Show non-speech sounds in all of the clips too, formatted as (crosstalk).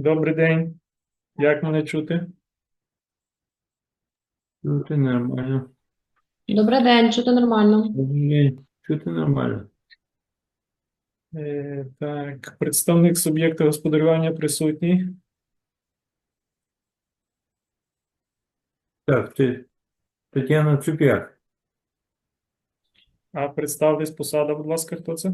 Добрий день. Як мене чути? Чути нормально. Добрий день, чути нормально. Добрий день. Чути нормально. Е, так, представник суб'єкта господарювання присутній. Так, ти Тетяна Цуп'як. А представтесь посада, будь ласка, хто це?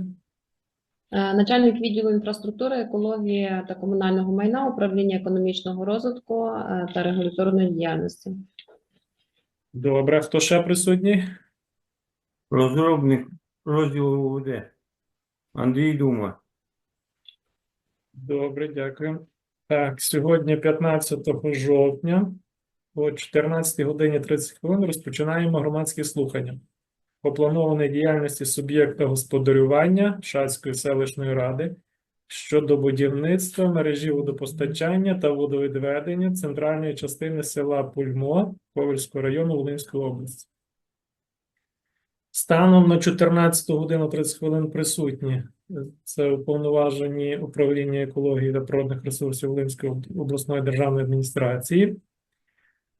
Е, Начальник відділу інфраструктури, екології та комунального майна, управління економічного розвитку е, та регуляторної діяльності. Добре, хто ще присутній? Розробник розділу УВД. Андрій Дума. Добре, дякую. Так, сьогодні 15 жовтня о 14 годині 30 хвилин розпочинаємо громадські слухання по планованій діяльності суб'єкта господарювання Шацької селищної ради щодо будівництва мережі водопостачання та водовідведення центральної частини села Пульмо Ковельського району Волинської області. Станом на 14 годину 30 хвилин присутні це уповноважені управління екології та природних ресурсів Волинської обласної державної адміністрації,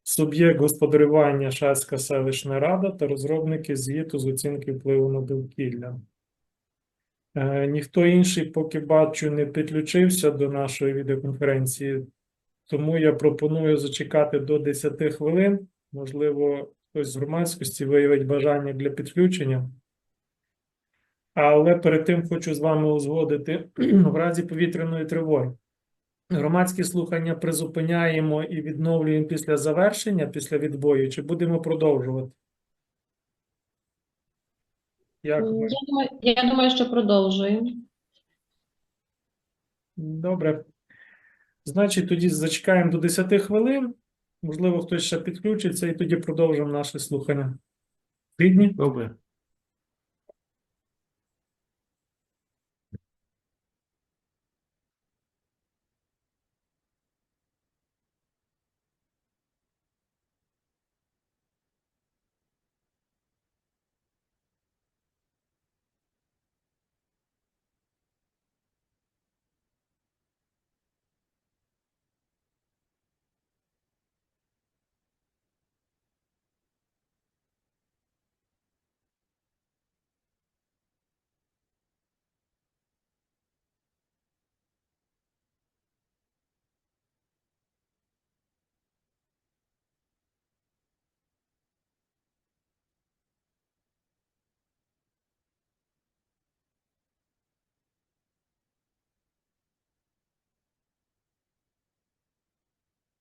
суб'єкт господарювання Шацька селищна рада та розробники звіту з оцінки впливу на довкілля. Е, ніхто інший, поки бачу, не підключився до нашої відеоконференції, тому я пропоную зачекати до 10 хвилин. Можливо, хтось з громадськості виявить бажання для підключення. Але перед тим хочу з вами узгодити (clears throat) в разі повітряної тривоги. Громадські слухання призупиняємо і відновлюємо після завершення, після відбою, чи будемо продовжувати? Як. Я думаю, я думаю, що продовжуємо. Добре. Значить, тоді зачекаємо до 10 хвилин. Можливо, хтось ще підключиться, і тоді продовжимо наше слухання. Згідні? Добре.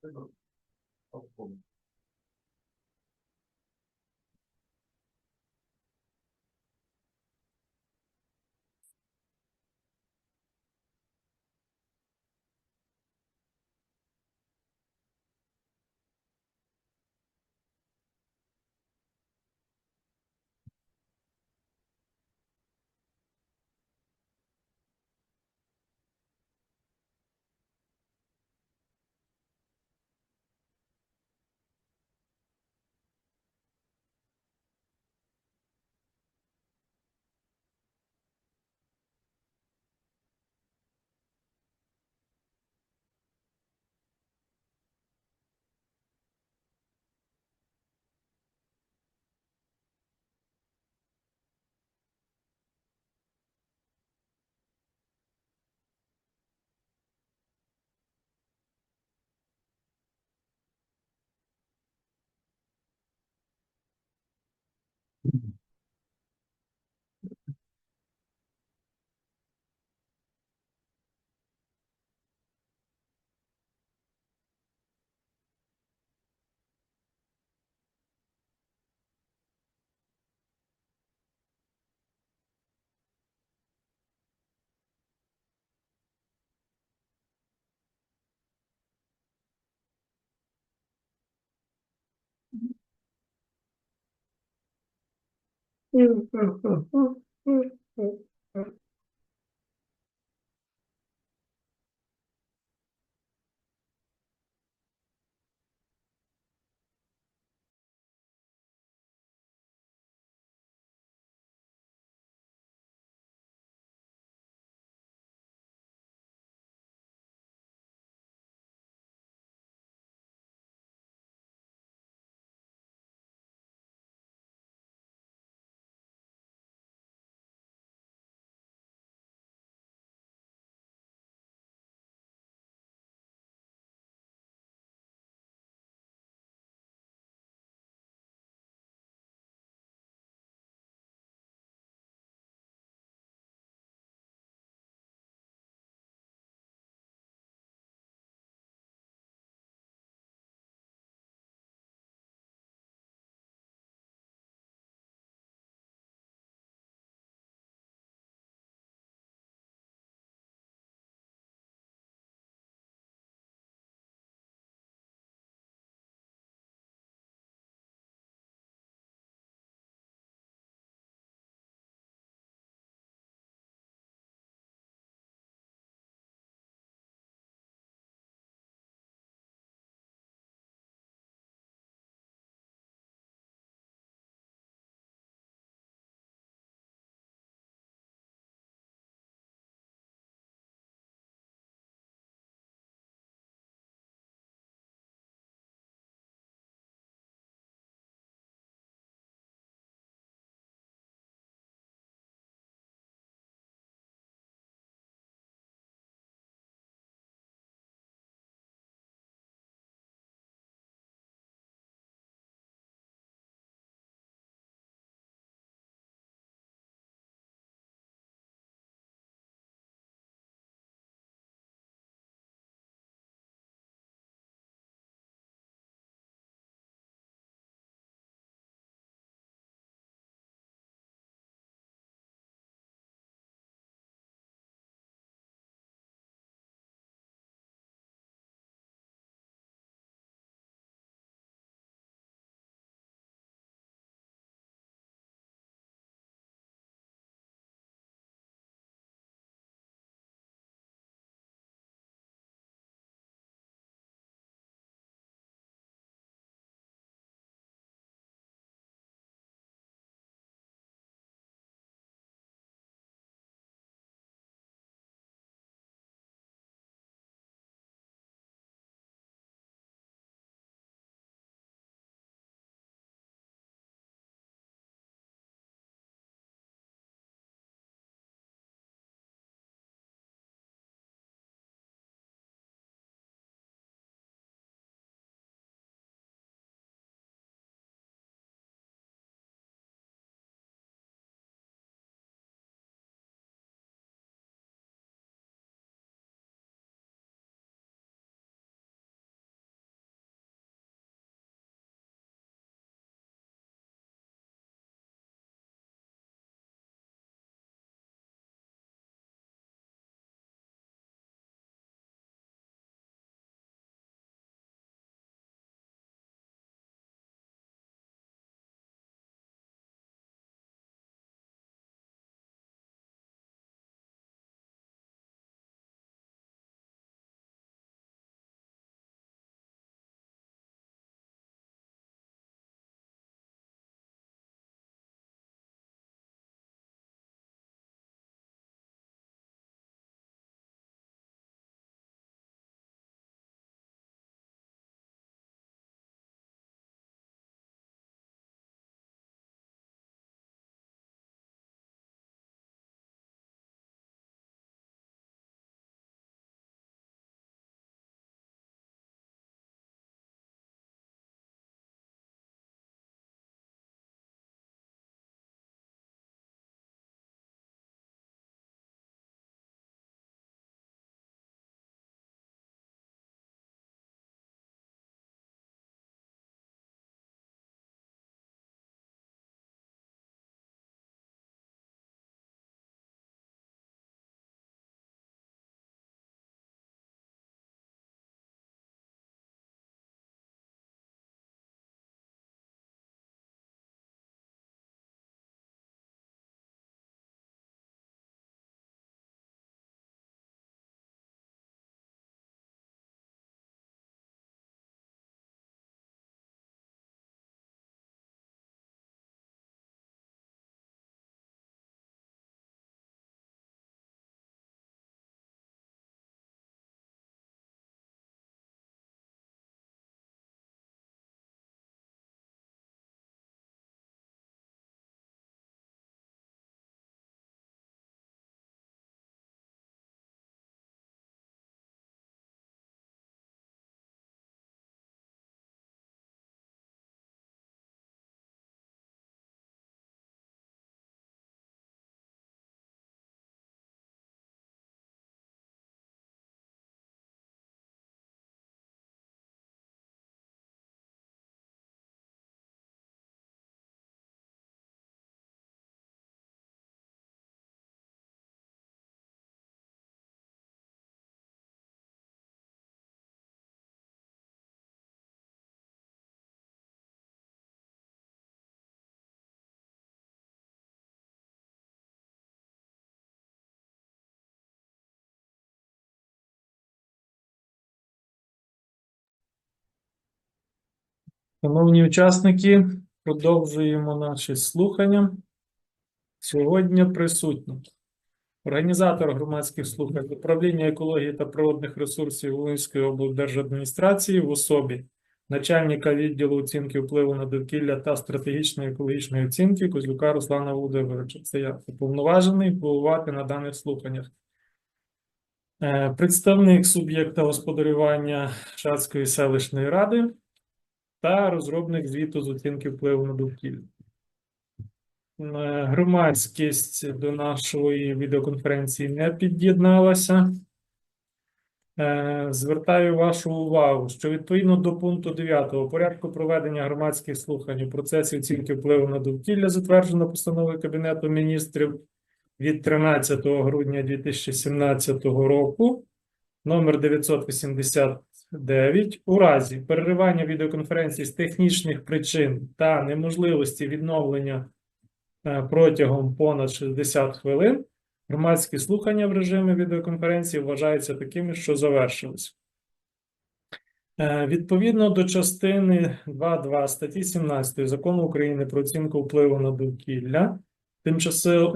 Pegou. 嗯嗯嗯嗯嗯嗯嗯。Шановні учасники, продовжуємо наші слухання. Сьогодні присутні організатор громадських слухань управління екології та природних ресурсів Волинської облдержадміністрації в особі начальника відділу оцінки впливу на довкілля та стратегічної екологічної оцінки Козюка Руслана Володимировича. Це я уповноважений головувати на даних слуханнях. Е, Представник суб'єкта господарювання Шацької селищної ради та розробник звіту з оцінки впливу на довкілля. Е, Громадськість до нашої відеоконференції не під'єдналася. Е, Звертаю вашу увагу, що відповідно до пункту 9 порядку проведення громадських слухань у процесі оцінки впливу на довкілля, затверджено постановою Кабінету міністрів від 13 грудня 2017 року, номер 989, у разі переривання відеоконференції з технічних причин та неможливості відновлення е, протягом понад 60 хвилин, громадські слухання в режимі відеоконференції вважаються такими, що завершились. Е, Відповідно до частини 2.2 статті 17 Закону України про оцінку впливу на довкілля,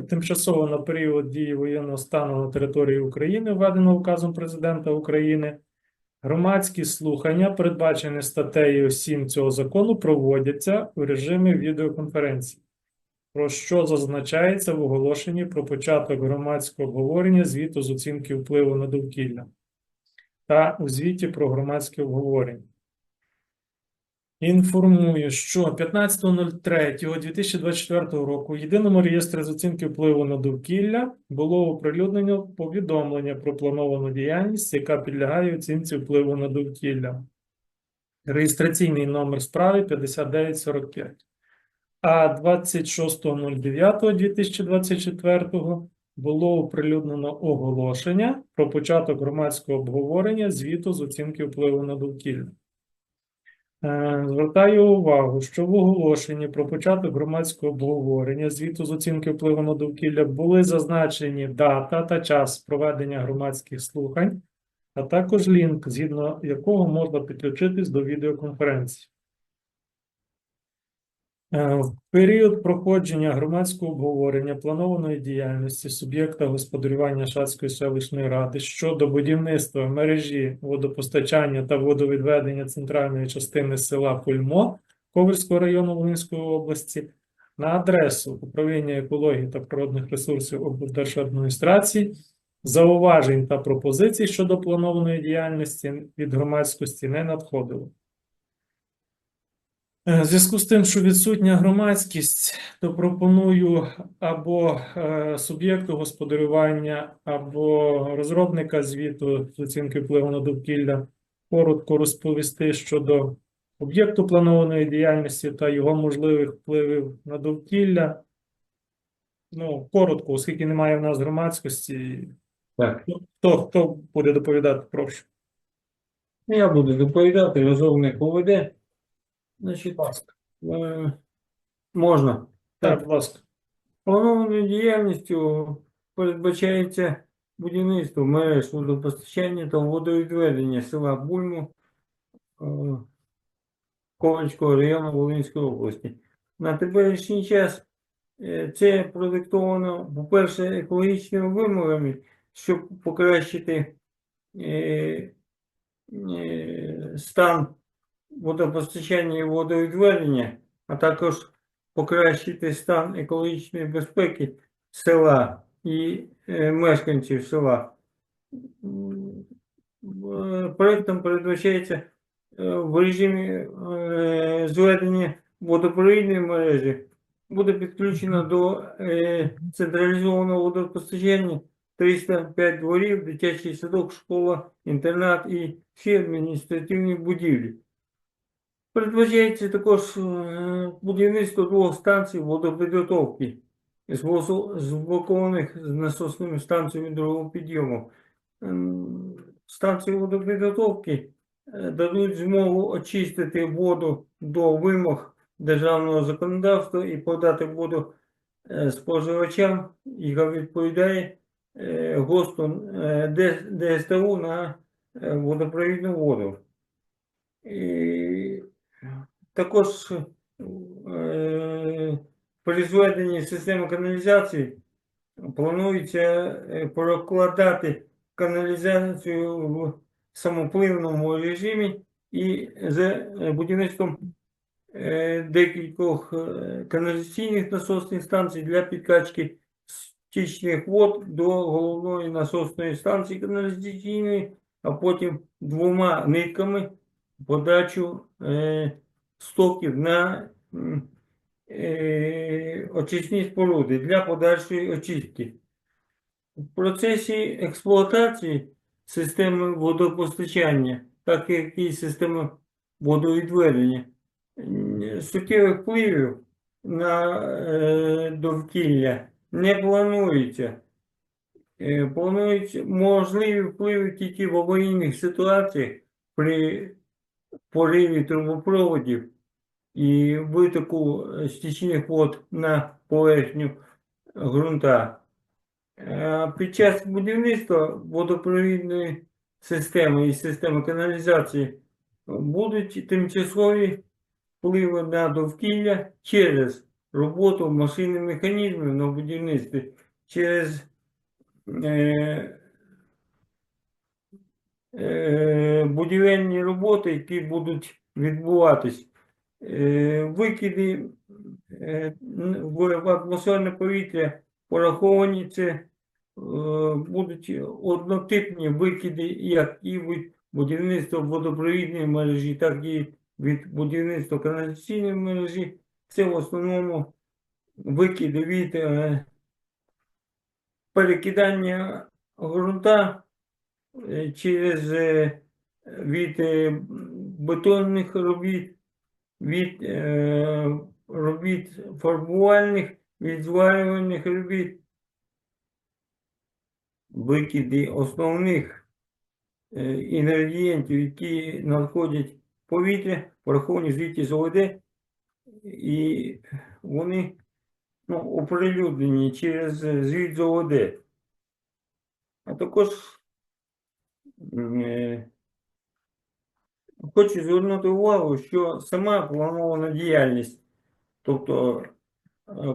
тимчасово на період дії воєнного стану на території України, введеного указом Президента України, громадські слухання, передбачені статтею 7 цього закону, проводяться у режимі відеоконференції про що зазначається в оголошенні про початок громадського обговорення звіту з оцінки впливу на довкілля та у звіті про громадське обговорення. Інформую, що 15.03.2024 року в єдиному реєстрі з оцінки впливу на довкілля було оприлюднено повідомлення про плановану діяльність, яка підлягає оцінці впливу на довкілля. Реєстраційний номер справи 5945. А 26.09.2024 було оприлюднено оголошення про початок громадського обговорення звіту з оцінки впливу на довкілля. Е, Звертаю увагу, що в оголошенні про початок громадського обговорення звіту з оцінки впливу на довкілля були зазначені дата та час проведення громадських слухань, а також лінк, згідно якого можна підключитись до відеоконференції. Е, В період проходження громадського обговорення планованої діяльності суб'єкта господарювання Шацької селищної ради щодо будівництва мережі водопостачання та водовідведення центральної частини села Пульмо Ковальського району Волинської області на адресу управління екології та природних ресурсів облдержадміністрації зауважень та пропозицій щодо планованої діяльності від громадськості не надходило. Е, В зв'язку з тим, що відсутня громадськість, то пропоную або е, суб'єкту господарювання, або розробника звіту з оцінки впливу на довкілля коротко розповісти щодо об'єкту планованої діяльності та його можливих впливів на довкілля. Ну, коротко, оскільки немає в нас громадськості. Так, Хто, хто буде доповідати, прошу. я буду доповідати, розумник поведе. Значить, е, можна. Так, будь ласка. Планованою діяльністю передбачається будівництво мереж водопостачання та водовідведення села Бульму е, Ковальського району Волинської області. На теперішній час е, це продиктовано, по-перше, екологічними вимогами, щоб покращити е, е, стан водопостачання і водовідведення, а також покращити стан екологічної безпеки села і е, мешканців села. Е, Проектом передбачається е, в режимі зведення водопровідної мережі буде підключено до централізованого водопостачання 305 дворів, дитячий садок, школа, інтернат і всі адміністративні будівлі. Передбачається також е, будівництво двох станцій водопідготовки, зблокованих з насосними станціями другого підйому. Ем, Станції водопідготовки е, дадуть змогу очистити воду до вимог державного законодавства і подати воду е, споживачам, яка відповідає ГОСТу ДСТУ на водопровідну воду. Також е, при зведенні системи каналізації планується е, прокладати каналізацію в самопливному режимі і за е, будівництвом декількох каналізаційних насосних станцій для підкачки стічних вод до головної насосної станції каналізаційної, а потім двома нитками подачу стоків на е, очисні споруди для подальшої очистки. В процесі експлуатації системи водопостачання, так як і системи водовідведення, суттєвих впливів на е, довкілля не планується. Е, Планують можливі впливи тільки в аварійних ситуаціях при пориві трубопроводів і витоку стічних вод на поверхню ґрунта. Е, Під час будівництва водопровідної системи і системи каналізації будуть тимчасові впливи на довкілля через роботу машин і механізмів на будівництві, через е, будівельні роботи, які будуть відбуватись. Е, викиди е, в атмосферне повітря пораховані, це е, будуть однотипні викиди, як і від будівництва водопровідної мережі, так і від будівництва каналізаційної мережі. Це в основному викиди від е, перекидання ґрунта е, через е, від е, бетонних робіт, від е, робіт фарбувальних, від зварювальних робіт, викиди основних е, інгредієнтів, які надходять в повітря, пораховані звідти з ОВД, і вони ну, оприлюднені через е, звіт з ОВД. А також е, хочу звернути увагу, що сама планована діяльність, тобто е,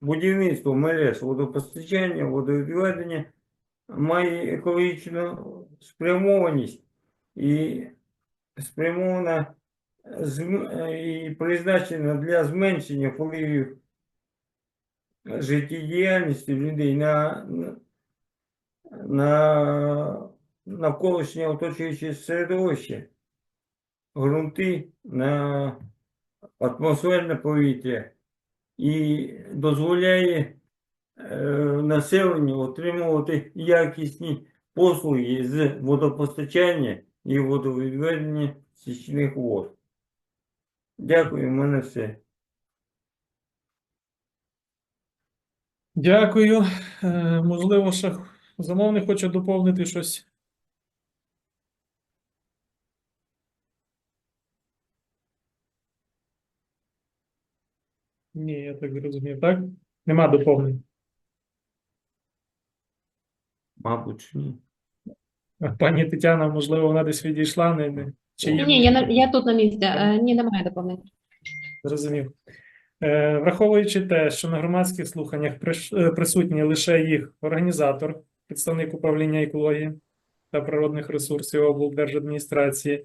будівництво мереж водопостачання, водовідведення має екологічну спрямованість і спрямована е, і призначена для зменшення впливів життєдіяльності людей на, на- на навколишнє оточуюче середовище, ґрунти на атмосферне повітря і дозволяє е, населенню отримувати якісні послуги з водопостачання і водовідведення стічних вод. Дякую, в мене все. Дякую. Е, Можливо, ще замовник хоче доповнити щось. Ні, я так зрозумів, так? Нема доповнень. Мабуть, ні. Пані Тетяна, можливо, вона десь відійшла, не, не... Чи є? Ні, я, на- я тут на місці. Е, Ні, немає доповнень. Зрозумів. Е, Враховуючи те, що на громадських слуханнях приш- е, присутній лише їх організатор, представник управління екології та природних ресурсів облдержадміністрації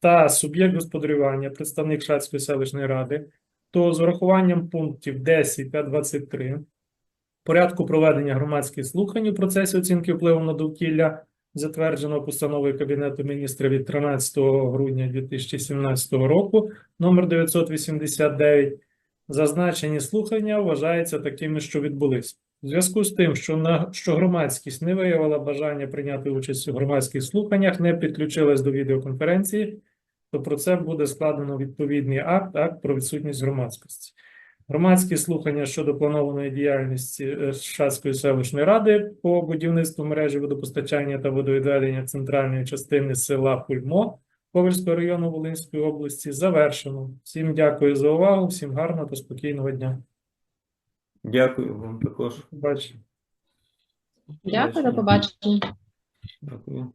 та суб'єкт господарювання, представник Шацької селищної ради, то з урахуванням пунктів 10 та 23 порядку проведення громадських слухань у процесі оцінки впливу на довкілля, затвердженого постановою Кабінету міністрів від 13 грудня 2017 року, номер 989, зазначені слухання вважаються такими, що відбулись. У зв'язку з тим, що, на, що громадськість не виявила бажання прийняти участь у громадських слуханнях, не підключилась до відеоконференції, то про це буде складено відповідний акт, акт про відсутність громадськості. Громадські слухання щодо планованої діяльності е, Шацької селищної ради по будівництву мережі водопостачання та водовідведення центральної частини села Хульмо Ковельського району Волинської області завершено. Всім дякую за увагу, всім гарного та спокійного дня. Дякую вам також. Побачення. Дякую, до побачення. Дякую.